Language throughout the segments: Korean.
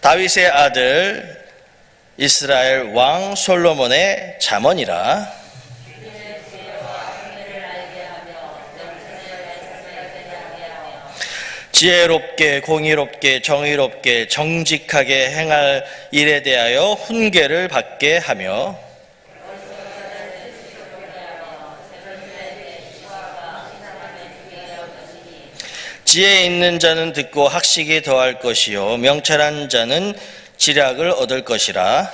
다윗의 아들 이스라엘 왕 솔로몬의 자언이라. 지혜롭게 공의롭게 정의롭게 정직하게 행할 일에 대하여 훈계를 받게 하며 지혜 있는 자는 듣고 학식이 더할 것이요. 명철한 자는 지략을 얻을 것이라.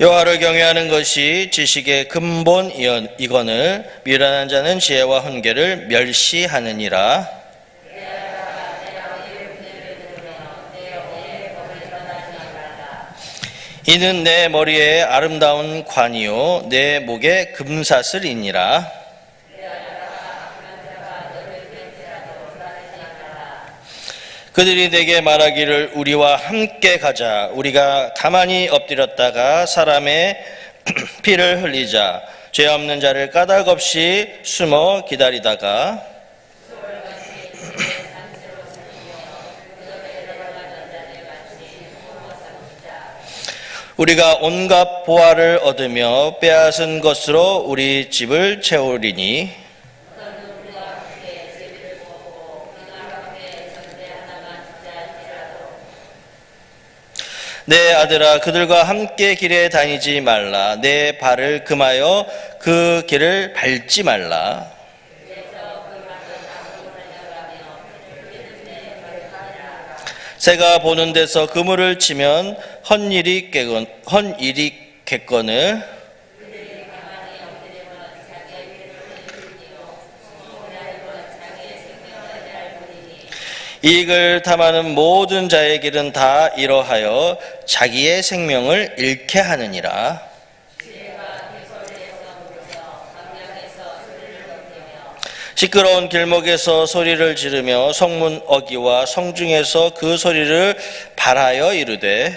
여호와를 경외하는 것이 지식의 근본이거늘 미련한 자는 지혜와 훈계를 멸시하느니라 이는 내 머리에 아름다운 관이요 내 목에 금사슬이니라. 그들이 내게 말하기를 우리와 함께 가자. 우리가 가만히 엎드렸다가 사람의 피를 흘리자. 죄 없는 자를 까닭 없이 숨어 기다리다가 우리가 온갖 보화를 얻으며 빼앗은 것으로 우리 집을 채우리니 내 아들아 그들과 함께 길에 다니지 말라. 내 발을 금하여 그 길을 밟지 말라 새가 보는 데서 그물을 치면 헛 일이 깨건 헛 일이 겠거늘 이익을 탐하는 모든 자의 길은 다 이러하여 자기의 생명을 잃게 하느니라. 시끄러운 길목에서 소리를 지르며 성문 어기와 성중에서 그 소리를 발하여 이르되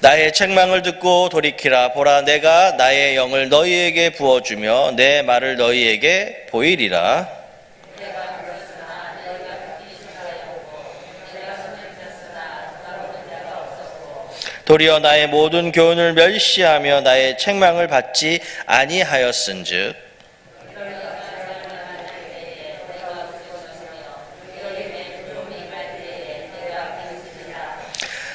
나의 책망을 듣고 돌이키라. 보라 내가 나의 영을 너희에게 부어주며 내 말을 너희에게 보이리라 도리어 나의 모든 교훈을 멸시하며 나의 책망을 받지 아니하였은즉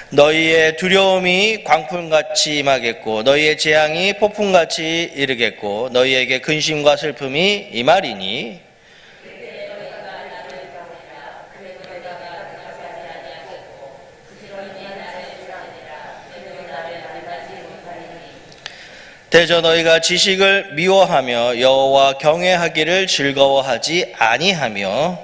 너희의 두려움이 광풍같이 임하겠고 너희의 재앙이 폭풍같이 이르겠고 너희에게 근심과 슬픔이 임하리니 대저 너희가 지식을 미워하며 여호와 경외하기를 즐거워하지 아니하며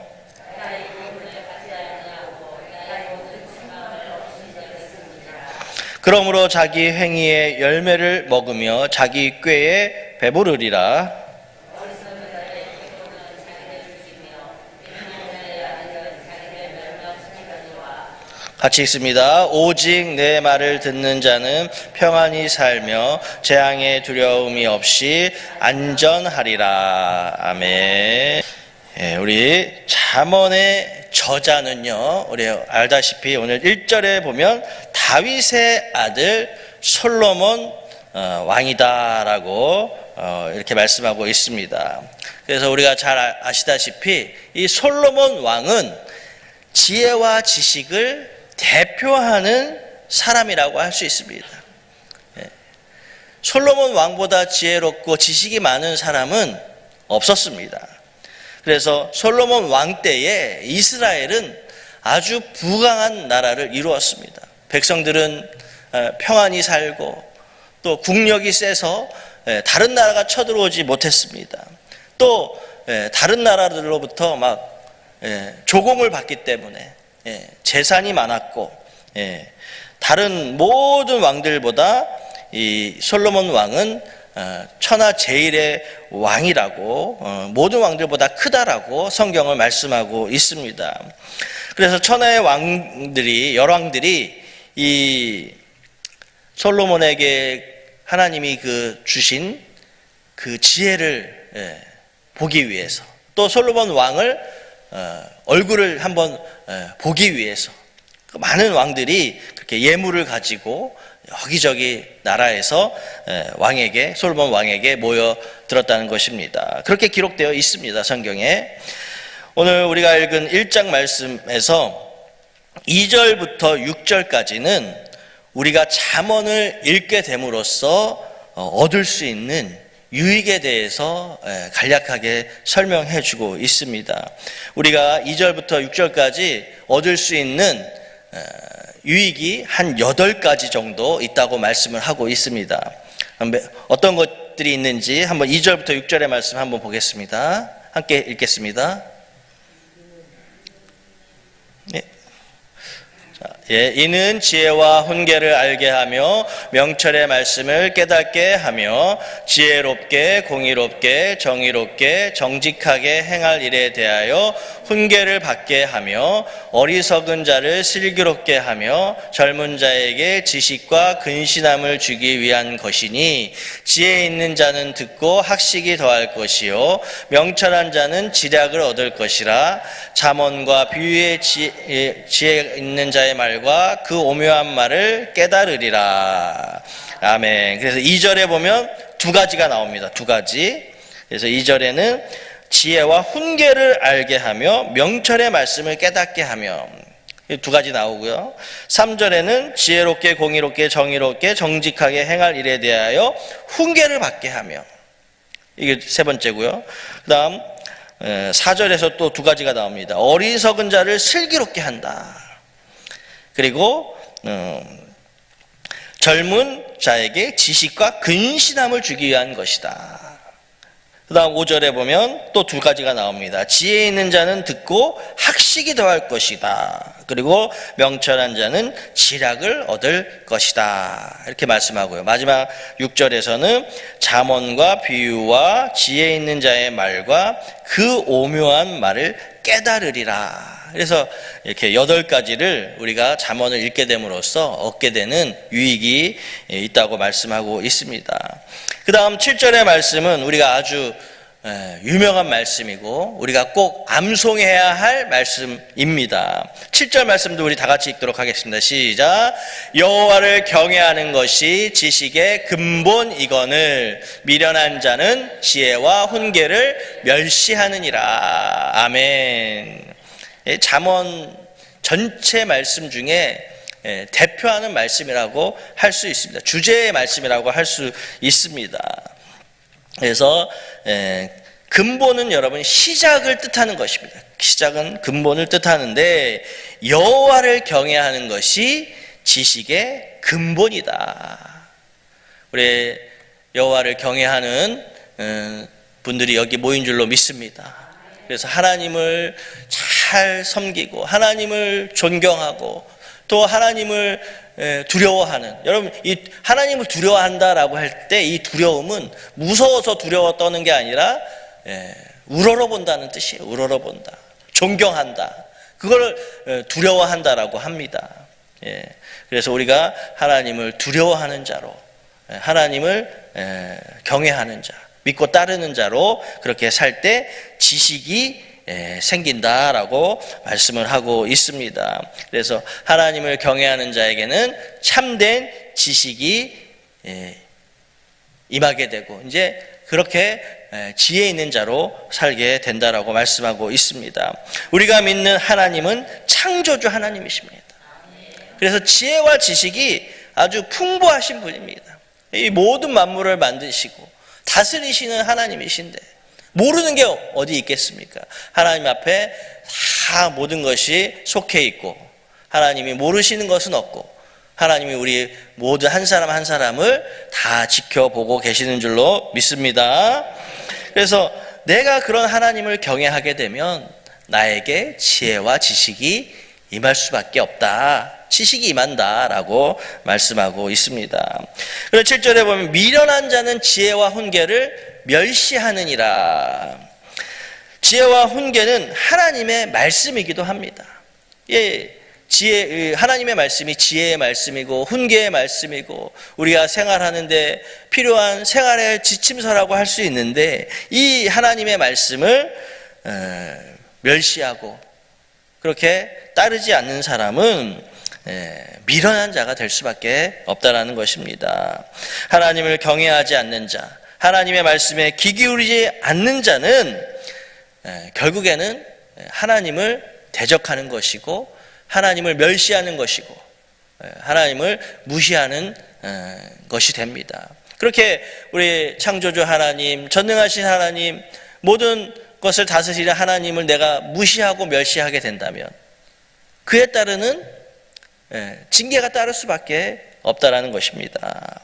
그러므로 자기 행위의 열매를 먹으며 자기 꾀에 배부르리라 같이 읽습니다. 오직 내 말을 듣는 자는 평안히 살며 재앙의 두려움이 없이 안전하리라. 아멘. 예, 우리 잠언의 저자는요. 우리 알다시피 오늘 1절에 보면 다윗의 아들 솔로몬 어, 왕이다라고 어, 이렇게 말씀하고 있습니다. 그래서 우리가 잘 아- 아시다시피 이 솔로몬 왕은 지혜와 지식을 대표하는 사람이라고 할 수 있습니다. 예. 솔로몬 왕보다 지혜롭고 지식이 많은 사람은 없었습니다. 그래서 솔로몬 왕 때에 이스라엘은 아주 부강한 나라를 이루었습니다. 백성들은 어, 평안히 살고 또 국력이 세서 예, 다른 나라가 쳐들어오지 못했습니다. 또 예, 다른 나라들로부터 막 예, 조공을 받기 때문에 예, 재산이 많았고 예, 다른 모든 왕들보다 이 솔로몬 왕은 어, 천하 제일의 왕이라고 어, 모든 왕들보다 크다라고 성경을 말씀하고 있습니다. 그래서 천하의 왕들이 열왕들이 이 솔로몬에게 하나님이 그 주신 그 지혜를 예, 보기 위해서 또 솔로몬 왕을 어, 얼굴을 한번 예, 보기 위해서 그 많은 왕들이 그렇게 예물을 가지고 여기저기 나라에서 예, 왕에게 솔로몬 왕에게 모여 들었다는 것입니다. 그렇게 기록되어 있습니다. 성경에. 오늘 우리가 읽은 1장 말씀에서 2절부터 6절까지는 우리가 잠언을 읽게 됨으로써 어, 얻을 수 있는 유익에 대해서 예, 간략하게 설명해 주고 있습니다. 우리가 2절부터 6절까지 얻을 수 있는 어, 유익이 한 8가지 정도 있다고 말씀을 하고 있습니다. 어떤 것들이 있는지 한번 2절부터 6절의 말씀 한번 보겠습니다. 함께 읽겠습니다. 네. 자, 예, 이는 지혜와 훈계를 알게 하며 명철의 말씀을 깨닫게 하며 지혜롭게 공의롭게 정의롭게 정직하게 행할 일에 대하여 훈계를 받게 하며 어리석은 자를 슬기롭게 하며 젊은 자에게 지식과 근신함을 주기 위한 것이니 지혜 있는 자는 듣고 학식이 더할 것이요 명철한 자는 지략을 얻을 것이라. 잠언과 비유의 지혜, 지혜 있는 자의 말과 그 오묘한 말을 깨달으리라 아멘 그래서 2절에 보면 두 가지가 나옵니다 두 가지 그래서 2절에는 지혜와 훈계를 알게 하며 명철의 말씀을 깨닫게 하며 이두 가지 나오고요. 3절에는 지혜롭게 공의롭게 정의롭게 정직하게 행할 일에 대하여 훈계를 받게 하며 이게 세 번째고요. 그다음 4절에서 또 두 가지가 나옵니다. 어리석은 자를 슬기롭게 한다. 그리고 음, 젊은 자에게 지식과 근신함을 주기 위한 것이다. 그 다음 5절에 보면 또 두 가지가 나옵니다. 지혜 있는 자는 듣고 학식이 더할 것이다. 그리고 명철한 자는 지략을 얻을 것이다. 이렇게 말씀하고요. 마지막 6절에서는 잠언과 비유와 지혜 있는 자의 말과 그 오묘한 말을 깨달으리라. 그래서 이렇게 여덟 가지를 우리가 잠언을 읽게 됨으로써 얻게 되는 유익이 있다고 말씀하고 있습니다. 그 다음 7절의 말씀은 우리가 아주 유명한 말씀이고 우리가 꼭 암송해야 할 말씀입니다. 7절 말씀도 우리 다 같이 읽도록 하겠습니다. 시작. 여호와를 경외하는 것이 지식의 근본이거늘 미련한 자는 지혜와 훈계를 멸시하느니라. 아멘. 잠언 전체 말씀 중에 대표하는 말씀이라고 할 수 있습니다. 주제의 말씀이라고 할 수 있습니다. 그래서 근본은 여러분 시작을 뜻하는 것입니다. 시작은 근본을 뜻하는데 여호와를 경외하는 것이 지식의 근본이다. 우리 여호와를 경외하는 어, 분들이 여기 모인 줄로 믿습니다. 그래서 하나님을 잘 섬기고 하나님을 존경하고 또 하나님을 두려워하는 여러분 이 하나님을 두려워한다라고 할 때 이 두려움은 무서워서 두려워 떠는 게 아니라 우러러 본다는 뜻이에요. 우러러 본다. 존경한다. 그걸 두려워한다라고 합니다. 예. 그래서 우리가 하나님을 두려워하는 자로 하나님을 경외하는 자, 믿고 따르는 자로 그렇게 살 때 지식이 생긴다라고 말씀을 하고 있습니다. 그래서 하나님을 경외하는 자에게는 참된 지식이 임하게 되고 이제 그렇게 지혜 있는 자로 살게 된다라고 말씀하고 있습니다. 우리가 믿는 하나님은 창조주 하나님이십니다. 그래서 지혜와 지식이 아주 풍부하신 분입니다. 이 모든 만물을 만드시고 다스리시는 하나님이신데 모르는 게 어디 있겠습니까? 하나님 앞에 다 모든 것이 속해 있고 하나님이 모르시는 것은 없고 하나님이 우리 모든 한 사람 한 사람을 다 지켜보고 계시는 줄로 믿습니다. 그래서 내가 그런 하나님을 경외하게 되면 나에게 지혜와 지식이 임할 수밖에 없다. 지식이 임한다라고 말씀하고 있습니다. 그리고 7절에 보면 미련한 자는 지혜와 훈계를 멸시하느니라. 지혜와 훈계는 하나님의 말씀이기도 합니다. 예, 지혜, 하나님의 말씀이 지혜의 말씀이고 훈계의 말씀이고 우리가 생활하는데 필요한 생활의 지침서라고 할 수 있는데 이 하나님의 말씀을 어, 멸시하고 그렇게 따르지 않는 사람은 예, 미련한 자가 될 수밖에 없다라는 것입니다. 하나님을 경외하지 않는 자, 하나님의 말씀에 귀 기울이지 않는 자는 예, 결국에는 하나님을 대적하는 것이고 하나님을 멸시하는 것이고 예, 하나님을 무시하는 어, 것이 됩니다. 그렇게 우리 창조주 하나님, 전능하신 하나님, 모든 것을 다스리는 하나님을 내가 무시하고 멸시하게 된다면 그에 따르는 예, 징계가 따를 수밖에 없다라는 것입니다.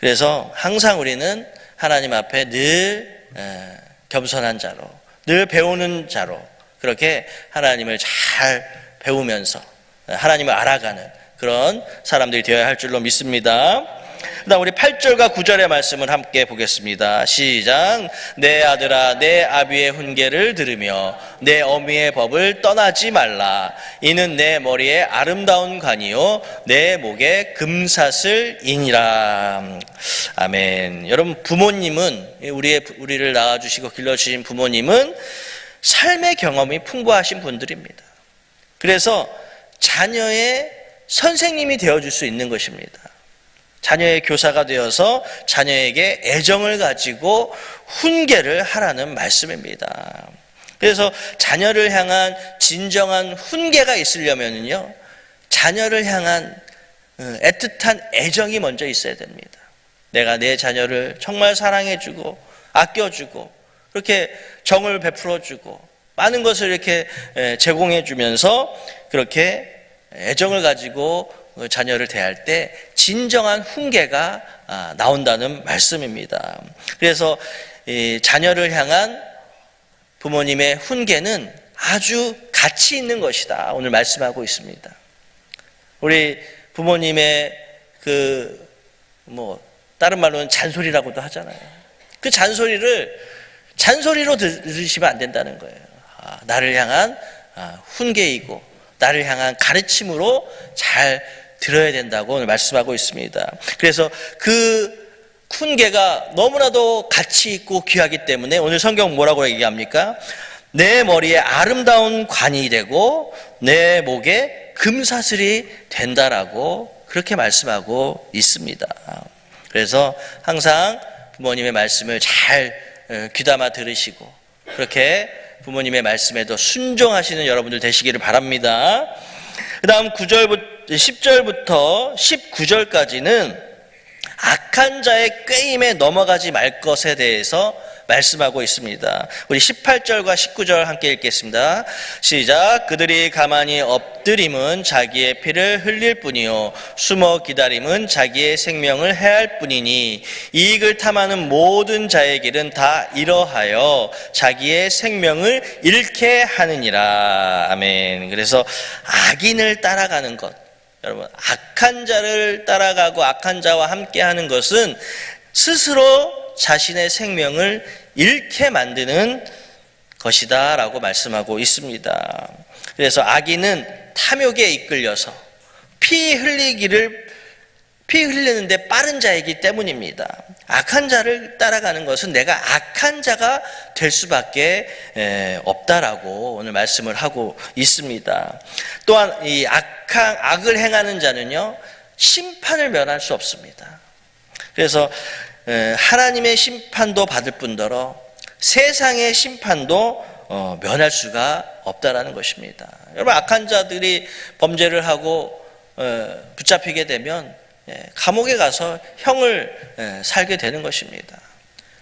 그래서 항상 우리는 하나님 앞에 늘 예, 겸손한 자로, 늘 배우는 자로 그렇게 하나님을 잘 배우면서 하나님을 알아가는 그런 사람들이 되어야 할 줄로 믿습니다. 그다음 우리 8절과 9절의 말씀을 함께 보겠습니다. 시작. 내 아들아 내 아비의 훈계를 들으며 내 어미의 법을 떠나지 말라. 이는 내 머리에 아름다운 관이요 내 목에 금사슬이니라. 아멘. 여러분 부모님은 우리의 우리를 낳아 주시고 길러 주신 부모님은 삶의 경험이 풍부하신 분들입니다. 그래서 자녀의 선생님이 되어 줄 수 있는 것입니다. 자녀의 교사가 되어서 자녀에게 애정을 가지고 훈계를 하라는 말씀입니다. 그래서 자녀를 향한 진정한 훈계가 있으려면요, 자녀를 향한 어, 애틋한 애정이 먼저 있어야 됩니다. 내가 내 자녀를 정말 사랑해주고, 아껴주고, 그렇게 정을 베풀어주고, 많은 것을 이렇게 제공해주면서 그렇게 애정을 가지고 자녀를 대할 때 진정한 훈계가 아, 나온다는 말씀입니다. 그래서 자녀를 향한 부모님의 훈계는 아주 가치 있는 것이다. 오늘 말씀하고 있습니다. 우리 부모님의 그, 뭐, 다른 말로는 잔소리라고도 하잖아요. 그 잔소리를 잔소리로 들으시면 안 된다는 거예요. 아, 나를 향한 아, 훈계이고, 나를 향한 가르침으로 잘 들어야 된다고 오늘 말씀하고 있습니다. 그래서 그 훈계가 너무나도 가치 있고 귀하기 때문에 오늘 성경 뭐라고 얘기합니까? 내 머리에 아름다운 관이 되고 내 목에 금사슬이 된다라고 그렇게 말씀하고 있습니다. 그래서 항상 부모님의 말씀을 잘 어, 귀담아 들으시고 그렇게 부모님의 말씀에도 순종하시는 여러분들 되시기를 바랍니다. 그 다음 9절부터, 10절부터 19절까지는 악한 자의 꾀임에 넘어가지 말 것에 대해서 말씀하고 있습니다. 우리 18절과 19절 함께 읽겠습니다. 시작. 그들이 가만히 엎드림은 자기의 피를 흘릴 뿐이요. 숨어 기다림은 자기의 생명을 해할 뿐이니 이익을 탐하는 모든 자의 길은 다 이러하여 자기의 생명을 잃게 하느니라. 아멘. 그래서 악인을 따라가는 것. 여러분, 악한 자를 따라가고 악한 자와 함께 하는 것은 스스로 자신의 생명을 잃게 만드는 것이다 라고 말씀하고 있습니다. 그래서 악인은 탐욕에 이끌려서 피 흘리기를 피 흘리는데 빠른 자이기 때문입니다. 악한 자를 따라가는 것은 내가 악한 자가 될 수밖에 없다라고 오늘 말씀을 하고 있습니다. 또한 이 악한 악을 행하는 자는요 심판을 면할 수 없습니다. 그래서 하나님의 심판도 받을 뿐더러 세상의 심판도 어, 면할 수가 없다라는 것입니다. 여러분 악한 자들이 범죄를 하고 어, 붙잡히게 되면 예, 감옥에 가서 형을 예, 살게 되는 것입니다.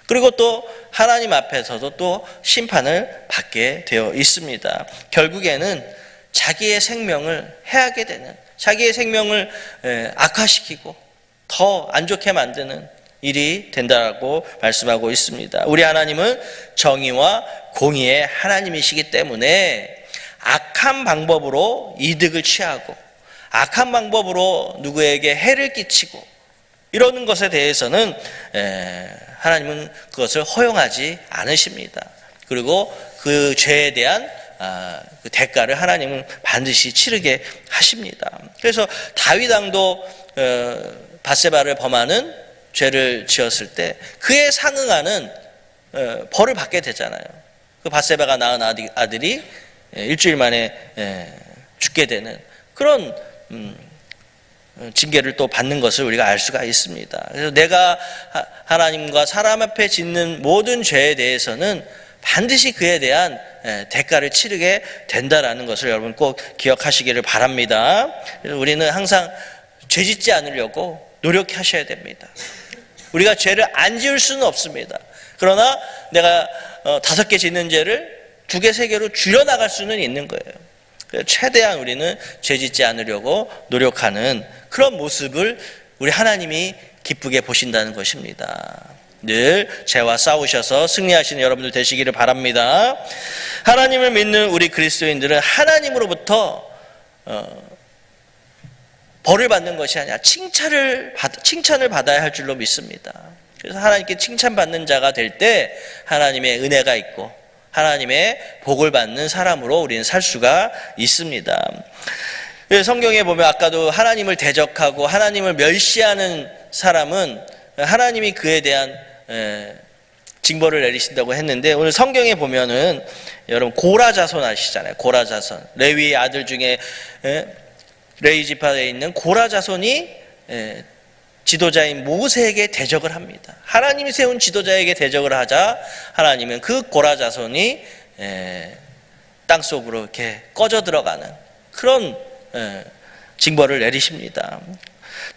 그리고 또 하나님 앞에서도 또 심판을 받게 되어 있습니다. 결국에는 자기의 생명을 해하게 되는 자기의 생명을 예, 악화시키고 더 안 좋게 만드는 일이 된다고 말씀하고 있습니다. 우리 하나님은 정의와 공의의 하나님이시기 때문에 악한 방법으로 이득을 취하고 악한 방법으로 누구에게 해를 끼치고 이러는 것에 대해서는 하나님은 그것을 허용하지 않으십니다. 그리고 그 죄에 대한 아, 그 대가를 하나님은 반드시 치르게 하십니다. 그래서 다윗 왕도 어, 바세바를 범하는 죄를 지었을 때 그에 상응하는 어, 벌을 받게 되잖아요. 그 바세바가 낳은 아들- 아들이 예, 일주일 만에 예, 죽게 되는 그런 음, 어, 징계를 또 받는 것을 우리가 알 수가 있습니다. 그래서 내가 하- 하나님과 사람 앞에 짓는 모든 죄에 대해서는 반드시 그에 대한 예, 대가를 치르게 된다라는 것을 여러분 꼭 기억하시기를 바랍니다. 우리는 항상 죄 짓지 않으려고 노력하셔야 됩니다. 우리가 죄를 안 지을 수는 없습니다. 그러나 내가 어, 다섯 개 짓는 죄를 두 개, 세 개로 줄여 나갈 수는 있는 거예요. 최대한 우리는 죄 짓지 않으려고 노력하는 그런 모습을 우리 하나님이 기쁘게 보신다는 것입니다. 늘 죄와 싸우셔서 승리하시는 여러분들 되시기를 바랍니다. 하나님을 믿는 우리 그리스도인들은 하나님으로부터 어, 벌을 받는 것이 아니라 칭찬을 받, 칭찬을 받아야 할 줄로 믿습니다. 그래서 하나님께 칭찬받는 자가 될 때 하나님의 은혜가 있고 하나님의 복을 받는 사람으로 우리는 살 수가 있습니다. 성경에 보면 아까도 하나님을 대적하고 하나님을 멸시하는 사람은 하나님이 그에 대한 에, 징벌을 내리신다고 했는데 오늘 성경에 보면은 여러분 고라 자손 아시잖아요. 고라 자손 레위의 아들 중에 에, 레위 지파에 있는 고라 자손이 에, 지도자인 모세에게 대적을 합니다. 하나님이 세운 지도자에게 대적을 하자 하나님은 그 고라 자손이 에, 땅 속으로 이렇게 꺼져 들어가는 그런 에, 징벌을 내리십니다.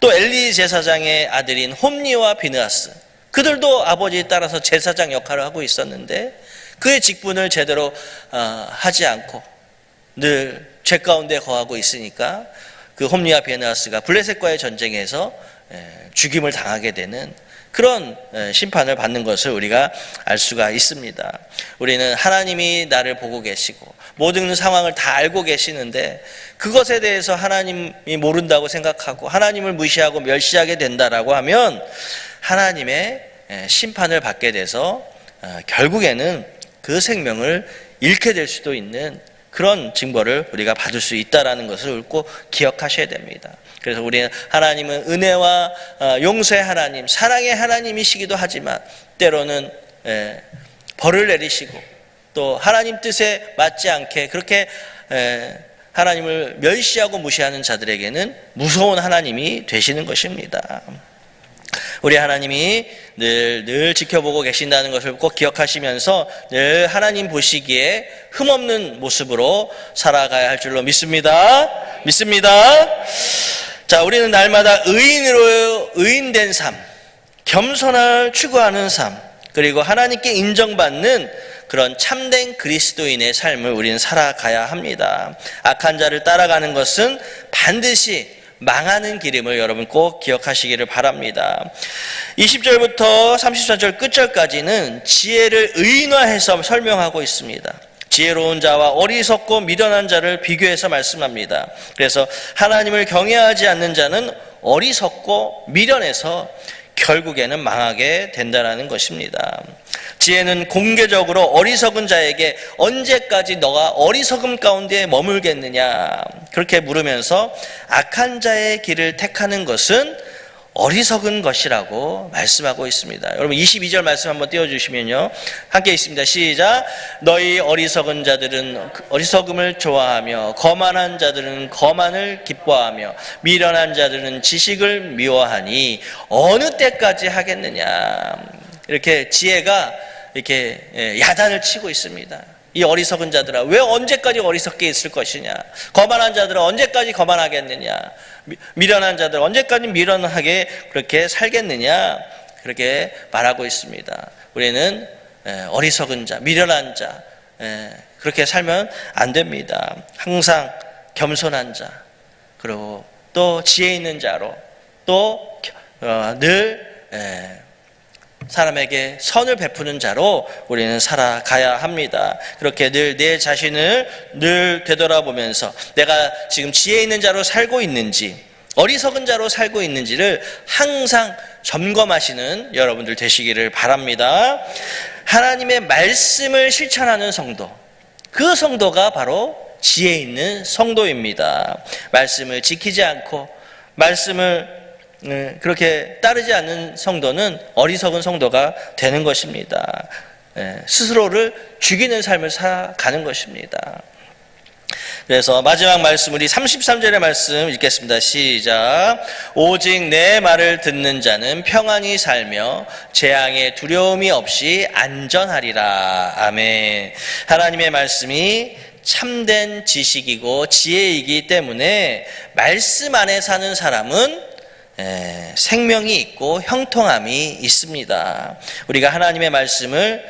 또 엘리 제사장의 아들인 홈니와 비느하스 그들도 아버지에 따라서 제사장 역할을 하고 있었는데 그의 직분을 제대로 어, 하지 않고 늘 죄 가운데 거하고 있으니까 그 홈리와 베나스가 블레셋과의 전쟁에서 에, 죽임을 당하게 되는 그런 에, 심판을 받는 것을 우리가 알 수가 있습니다. 우리는 하나님이 나를 보고 계시고 모든 상황을 다 알고 계시는데 그것에 대해서 하나님이 모른다고 생각하고 하나님을 무시하고 멸시하게 된다라고 하면 하나님의 에, 심판을 받게 돼서 어, 결국에는 그 생명을 잃게 될 수도 있는 그런 징벌을 우리가 받을 수 있다라는 것을 꼭 기억하셔야 됩니다. 그래서 우리는 하나님은 은혜와 어, 용서의 하나님, 사랑의 하나님이시기도 하지만 때로는 에, 벌을 내리시고 또 하나님 뜻에 맞지 않게 그렇게 에, 하나님을 멸시하고 무시하는 자들에게는 무서운 하나님이 되시는 것입니다. 우리 하나님이 늘, 늘 지켜보고 계신다는 것을 꼭 기억하시면서 늘 하나님 보시기에 흠없는 모습으로 살아가야 할 줄로 믿습니다. 믿습니다. 자, 우리는 날마다 의인으로, 의인된 삶, 겸손을 추구하는 삶, 그리고 하나님께 인정받는 그런 참된 그리스도인의 삶을 우리는 살아가야 합니다. 악한 자를 따라가는 것은 반드시 망하는 길임을 여러분 꼭 기억하시기를 바랍니다. 20절부터 33절 끝절까지는 지혜를 의인화해서 설명하고 있습니다. 지혜로운 자와 어리석고 미련한 자를 비교해서 말씀합니다. 그래서 하나님을 경외하지 않는 자는 어리석고 미련해서 결국에는 망하게 된다라는 것입니다. 지혜는 공개적으로 어리석은 자에게 언제까지 너가 어리석음 가운데 머물겠느냐 그렇게 물으면서 악한 자의 길을 택하는 것은 어리석은 것이라고 말씀하고 있습니다. 여러분 22절 말씀 한번 띄워 주시면요. 함께 있습니다. 시작. 너희 어리석은 자들은 어리석음을 좋아하며 거만한 자들은 거만을 기뻐하며 미련한 자들은 지식을 미워하니 어느 때까지 하겠느냐. 이렇게 지혜가 이렇게 예, 야단을 치고 있습니다. 이 어리석은 자들아 왜 언제까지 어리석게 있을 것이냐? 거만한 자들아 언제까지 거만하겠느냐? 미- 미련한 자들 언제까지 미련하게 그렇게 살겠느냐? 그렇게 말하고 있습니다. 우리는 에, 어리석은 자 미련한 자 에, 그렇게 살면 안 됩니다. 항상 겸손한 자 그리고 또 지혜 있는 자로 또늘 사람에게 선을 베푸는 자로 우리는 살아가야 합니다. 그렇게 늘 내 자신을 늘 되돌아보면서 내가 지금 지혜 있는 자로 살고 있는지 어리석은 자로 살고 있는지를 항상 점검하시는 여러분들 되시기를 바랍니다. 하나님의 말씀을 실천하는 성도, 그 성도가 바로 지혜 있는 성도입니다. 말씀을 지키지 않고 말씀을 음, 그렇게 따르지 않는 성도는 어리석은 성도가 되는 것입니다. 예, 스스로를 죽이는 삶을 살아가는 것입니다. 그래서 마지막 말씀 우리 33절의 말씀 읽겠습니다. 시작. 오직 내 말을 듣는 자는 평안히 살며 재앙의 두려움이 없이 안전하리라. 아멘. 하나님의 말씀이 참된 지식이고 지혜이기 때문에 말씀 안에 사는 사람은 에, 생명이 있고 형통함이 있습니다. 우리가 하나님의 말씀을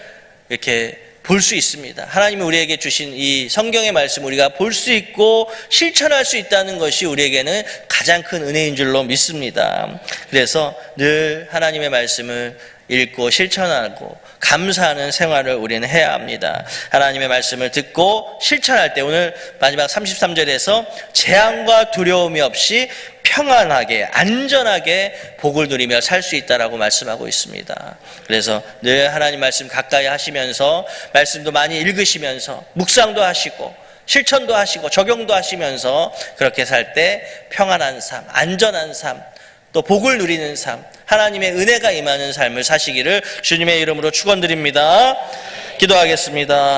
이렇게 볼 수 있습니다. 하나님이 우리에게 주신 이 성경의 말씀 우리가 볼 수 있고 실천할 수 있다는 것이 우리에게는 가장 큰 은혜인 줄로 믿습니다. 그래서 늘 하나님의 말씀을 읽고 실천하고 감사하는 생활을 우리는 해야 합니다. 하나님의 말씀을 듣고 실천할 때 오늘 마지막 33절에서 재앙과 두려움이 없이 평안하게 안전하게 복을 누리며 살 수 있다라고 말씀하고 있습니다. 그래서 늘 하나님 말씀 가까이 하시면서 말씀도 많이 읽으시면서 묵상도 하시고 실천도 하시고 적용도 하시면서 그렇게 살 때 평안한 삶, 안전한 삶, 또 복을 누리는 삶, 하나님의 은혜가 임하는 삶을 사시기를 주님의 이름으로 축원드립니다. 기도하겠습니다.